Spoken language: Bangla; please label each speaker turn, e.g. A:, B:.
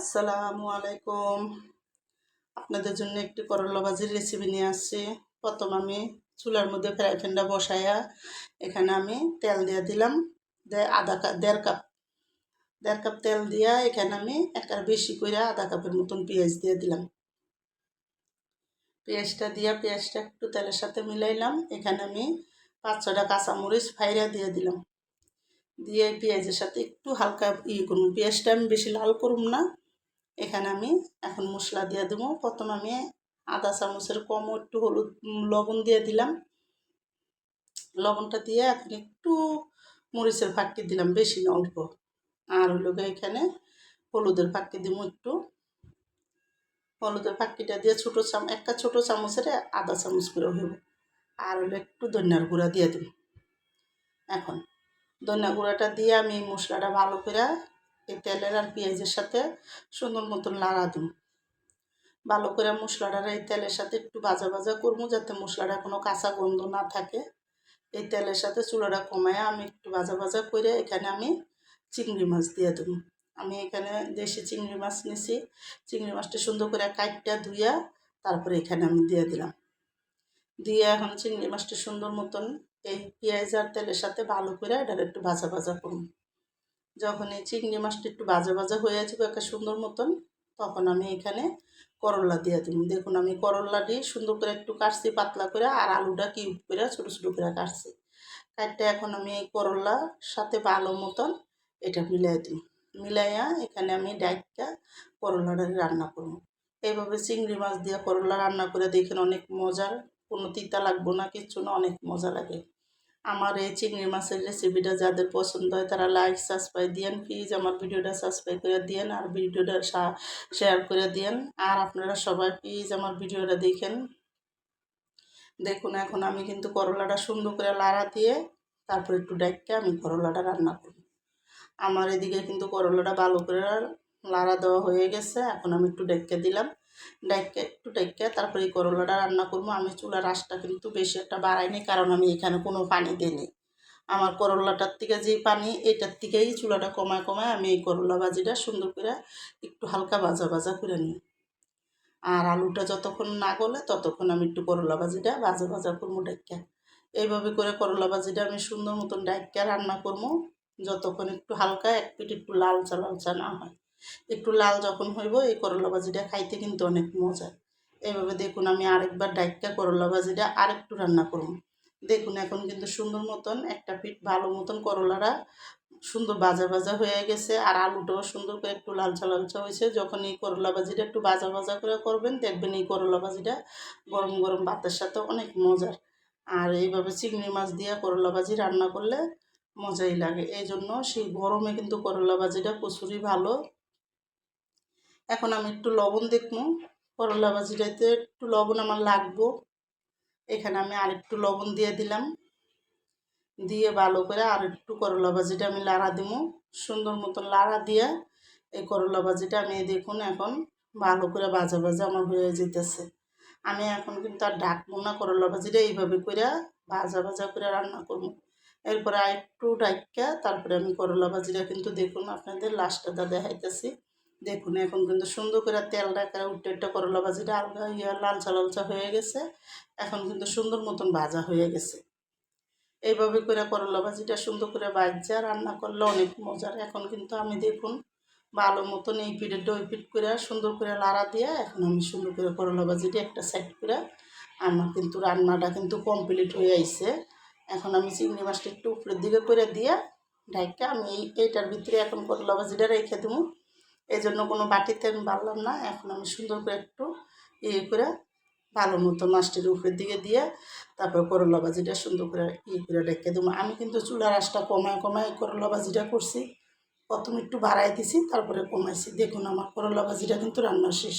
A: আসসালামু আলাইকুম। আপনাদের জন্য একটি করলা ভাজির রেসিপি নিয়ে আসছি। প্রথম আমি চুলার মধ্যে ফ্রাই প্যানটা বসাইয়া এখানে আমি তেল দিয়ে দিলাম। আধা কাপ, দেড় কাপ দেড় কাপ তেল দিয়া এখানে আমি একার বেশি করে আধা কাপের মতন পেঁয়াজ দিয়ে দিলাম। পেঁয়াজটা দিয়া পেঁয়াজটা একটু তেলের সাথে মিলাইলাম। এখানে আমি পাঁচ ছটা কাঁচামরিচ ফাইরা দিয়ে দিলাম। দিয়ে পেঁয়াজের সাথে একটু হালকা ইয়ে করুন। পেঁয়াজটা আমি বেশি লাল করুম না। এখানে আমি এখন মশলা দিয়ে দেবো। প্রথম আমি আধা চামচের কম একটু হলুদ লবণ দিয়ে দিলাম। লবণটা দিয়ে এখন একটু মরিচের ফাঁকি দিলাম, বেশি না অল্প। আর হলো এখানে হলুদের ফাঁকি দিব একটু। হলুদের ফাঁকিটা দিয়ে ছোটো চাম, একটা ছোটো চামচের আধা চামচ করে হইব আর হলো একটু ধনিয়ার গুঁড়া দিয়ে দেব। এখন ধনিয়া গুঁড়াটা দিয়ে আমি মশলাটা ভালো করে এই তেলের আর পেঁয়াজের সাথে সুন্দর মতন লাড়া দিই। ভালো করে মশলাটা এই তেলের সাথে একটু ভাজা ভাজা করব যাতে মশলাটা কোনো কাঁচা গন্ধ না থাকে। এই তেলের সাথে চুলাটা কমায় আমি একটু ভাজা ভাজা করে এখানে আমি চিংড়ি মাছ দিয়ে দেবো। আমি এখানে দেশি চিংড়ি মাছ নিছি, চিংড়ি মাছটা সুন্দর করে কাটটা ধুইয়া তারপরে এখানে আমি দিয়ে দিলাম। দিয়ে এখন চিংড়ি মাছটা সুন্দর মতন এই পেঁয়াজ আর তেলের সাথে ভালো করে এটা একটু ভাজা ভাজা করুন যখন এই চিংড়ি মাছটা একটু ভাজা ভাজা হয়ে যাবে একটা সুন্দর মতন, তখন আমি এখানে করলা দিয়ে দিব। দেখুন, আমি করলাটি সুন্দর করে একটু কাটছি পাতলা করে, আর আলুটা কিউব করে ছোটো ছোটো করে কাটছি। কাটতে এখন আমি এই করলার সাথে ভালো মতন এটা মিলাই দিই মিলাইয়া এখানে আমি ডাইটটা করলাটা রান্না করব। এইভাবে চিংড়ি মাছ দিয়ে করলা রান্না করে দেখেন অনেক মজার, কোনো তিতা লাগবো না, কিচ্ছু না, অনেক মজা লাগে। আমার এই চিংড়ি মাছের রেসিপিটা যাদের পছন্দ হয় তারা লাইক সাবস্ক্রাইব দিয়েন প্লিজ আমার ভিডিওটা সাবস্ক্রাইব করে দিয়েন আর ভিডিওটা শেয়ার করে দিয়েন। আর আপনারা সবাই প্লিজ আমার ভিডিওটা দেখেন। দেখুন, এখন আমি কিন্তু করলাটা সুন্দর করে লাড়া দিয়ে তারপর একটু ডাইকে আমি করলাটা রান্না করব। আমার এদিকে কিন্তু করলাটা ভালো করে লাড়া দেওয়া হয়ে গেছে। এখন আমি একটু ডেকে দিলাম। ডাইকে, একটু ডাইকে তারপরে এই করলাটা রান্না করব। আমি চুলার আঁশটা কিন্তু বেশি একটা বাড়াইনি, কারণ আমি এখানে কোনো পানি দিইনি। আমার করলাটার থেকে যেই পানি, এটার থেকেই চুলাটা কমায় কমায় আমি এই করলা ভাজিটা সুন্দর করে একটু হালকা ভাজা ভাজা করে নিই। আর আলুটা যতক্ষণ না গলে ততক্ষণ আমি একটু করলা ভাজিটা ভাজা ভাজা করব ডাইকা। এইভাবে করে করলা ভাজিটা আমি সুন্দর মতন ডাইকা রান্না করব, যতক্ষণ একটু হালকা, এক পিঠ একটু লালচা লালচা না হয়। একটু লাল যখন হইব, এই করলা ভাজিটা খাইতে কিন্তু অনেক মজা। এইভাবে দেখুন আমি আরেকবার ডাইকা করলা ভাজিটা আরেকটু রান্না করব। দেখুন এখন কিন্তু সুন্দর মতন একটা পিঠ ভালো মতন করলারা সুন্দর ভাজা ভাজা হয়ে গেছে, আর আলুটাও সুন্দর করে একটু লালচা লালচা হয়েছে। যখন এই করলা ভাজিটা একটু ভাজা ভাজা করে করবেন, দেখবেন এই করলা ভাজিটা গরম গরম ভাতের সাথে অনেক মজার। আর এইভাবে চিংড়ি মাছ দিয়ে করলা ভাজি রান্না করলে মজাই লাগে। এই জন্য সেই গরমে কিন্তু করলা ভাজিটা প্রচুরই ভালো। এখন আমি একটু লবণ দেখব। করলা ভাজিটাতে একটু লবণ আমার লাগবো। এখানে আমি আরেকটু লবণ দিয়ে দিলাম। দিয়ে ভালো করে আর একটু করলা ভাজিটা আমি লাড়া দিব। সুন্দর মতন লাড়া দিয়ে এই করলা ভাজিটা আমি দেখুন এখন ভালো করে ভাজা ভাজা আমার হয়ে যেতেছে। আমি এখন কিন্তু আর ডাকবো না করলা ভাজিটা এইভাবে করে ভাজা ভাজা করে রান্না করব। এরপরে আর একটু ডাইকা, তারপরে আমি করলা ভাজিটা কিন্তু দেখুন আপনাদের লাস্টটা দেখাইতেছি। দেখুন, এখন কিন্তু সুন্দর করে তেল ডাকা উঠে একটা করলা ভাজিটা আলগা ইয়া লালচা লালচা হয়ে গেছে। এখন কিন্তু সুন্দর মতন ভাজা হয়ে গেছে। এইভাবে করে করলা ভাজিটা সুন্দর করে ভাজা, রান্না করলে অনেক মজার। এখন কিন্তু আমি দেখুন, ভালো মতন এই পিঠের ওই পিঠ করে সুন্দর করে লাড়া দিয়ে এখন আমি সুন্দর করে করলা ভাজিটা একটা সাইড করে আমার কিন্তু রান্নাটা কিন্তু কমপ্লিট হয়ে আইছে। এখন আমি চিংড়ি মাছটা একটু উপরের দিকে করে দিয়ে ঢাইকা আমি এই এইটার ভিতরে এখন করলা ভাজিটা রেখে দেবো এই জন্য কোনো বাটিতে আমি বাড়লাম না। এখন আমি সুন্দর করে একটু ইয়ে করে ভালো মতো মাছটির উপরের দিকে দিয়ে তারপর করলা ভাজিটা সুন্দর করে ইয়ে করে রেখে দেবো। আমি কিন্তু চুলার আশটা কমায় কমায় করলা ভাজিটা করছি। প্রথম একটু বাড়াই দিছি, তারপরে কমাইছি। দেখুন আমার করলা ভাজিটা কিন্তু রান্না শেষ।